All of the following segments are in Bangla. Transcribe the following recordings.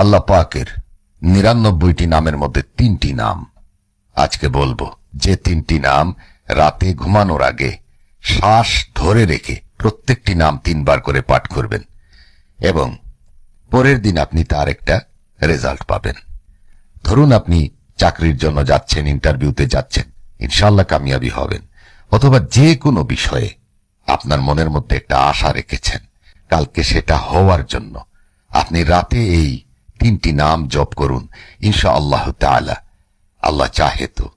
আল্লাহ পাকের নিরানব্বইটি নামের মধ্যে তিনটি নাম। আজকে বলব যে তিনটি নাম রাতে ঘুমানোর আগে শ্বাস ধরে রেখে প্রত্যেকটি নাম তিনবার করে পাঠ করবেন এবং পরের দিন আপনি তার একটা রেজাল্ট পাবেন। ধরুন আপনি চাকরির জন্য যাচ্ছেন, ইন্টারভিউতে যাচ্ছেন ইনশাল্লাহ কামিয়াবি হবেন, অথবা যে কোনো বিষয়ে আপনার মনের মধ্যে একটা আশা রেখেছেন, কালকে সেটা হওয়ার জন্য আপনি রাতে এই তিনটি নাম জপ করুন ইনশা আল্লাহ তাআলা। আল্লাহ চাহে তো।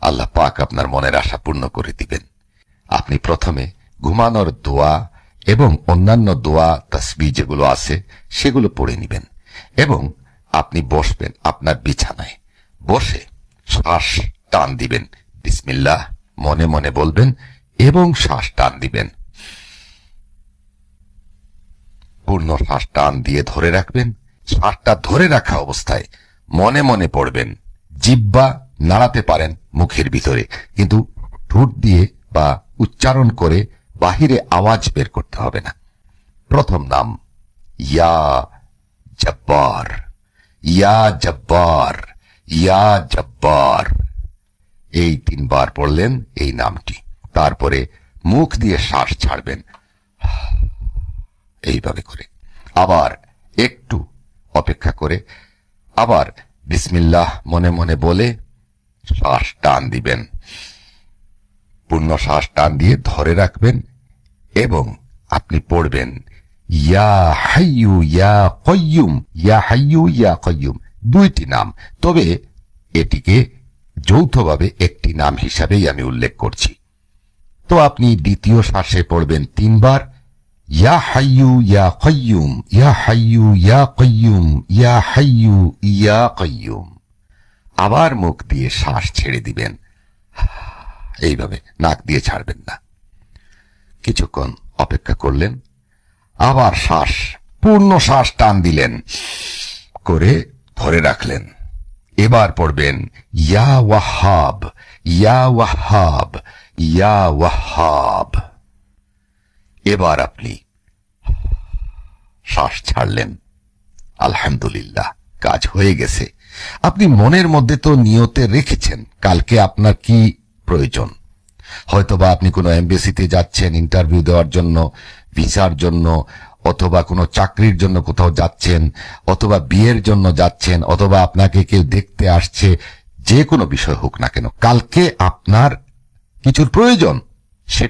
আল্লাহ পাক আপনার মনের আশা পূর্ণ করে দিবেন। আপনি প্রথমে ঘুমানোর দোয়া এবং অন্যান্য দোয়া তসবি যেগুলো আছে, সেগুলো পড়ে নেবেন এবং আপনি বসবেন আপনার বিছানায়। বসে শ্বাস টান দিবেন। বিসমিল্লাহ, মনে মনে বলবেন এবং শ্বাস টান দিবেন। পূর্ণ শ্বাস টান দিয়ে ধরে রাখবেন। শ্বাসটা ধরে রাখা অবস্থায় মনে মনে পড়বেন, জিব্বা নাড়াতে পারেন মুখের ভিতরে, কিন্তু ঠোঁট দিয়ে বা উচ্চারণ করে বাহিরে আওয়াজ বের করতে হবে না। প্রথম নাম, ইয়া জব্বার ইয়া জব্বার ইয়া জব্বার। এই তিনবার পড়লেন এই নামটি, তারপরে মুখ দিয়ে শ্বাস ছাড়বেন। এইভাবে করে। আবার একটু অপেক্ষা করে আবার বিসমিল্লাহ মনে মনে বলে শ্বাস টান দিবেন। পূর্ণ শ্বাস টান দিয়ে ধরে রাখবেন এবং আপনি পড়বেন, ইয়া হাইয়ু, ইয়া কয়ুম ইয়া হাইয়ু, ইয়া কয়ুম দুইটি নাম। তবে এটিকে যৌথভাবে একটি নাম হিসাবেই আমি উল্লেখ করছি। তো আপনি দ্বিতীয় শ্বাসে পড়বেন তিনবার ইয়া হাইয়ু, ইয়া কয়ুম ইয়া হাইয়ু, ইয়া কয়ুম ইয়া হাইয়ু, ইয়া কয়ুম আবার মুখ দিয়ে শ্বাস ছেড়ে দিবেন। এইভাবে নাক দিয়ে ছাড়বেন না। কিছুক্ষণ অপেক্ষা করলেন। আবার শ্বাস, পূর্ণ শ্বাস টান দিলেন। করে ধরে রাখলেন। এবার পড়বেন, ইয়া ওয়াহাব ইয়া ওয়াহাব ইয়া ওয়াহাব। এবার আপনি শ্বাস ছাড়লেন। আলহামদুলিল্লাহ, কাজ হয়ে গেছে। আপনি মনের মধ্যে তো নিয়তে রেখেছেন, কালকে আপনার কি প্রয়োজন? হয়তোবা আপনি কোনো এমবেসিতে যাচ্ছেন, ইন্টারভিউ দেওয়ার জন্য, ভিসার জন্য, অথবা কোনো চাকরির জন্য কোথাও যাচ্ছেন, অথবা বিয়ের জন্য যাচ্ছেন, অথবা আপনাকে কেউ দেখতে আসছে, যে কোনো বিষয় হোক না কেন, কালকে আপনার কিছুর প্রয়োজন সে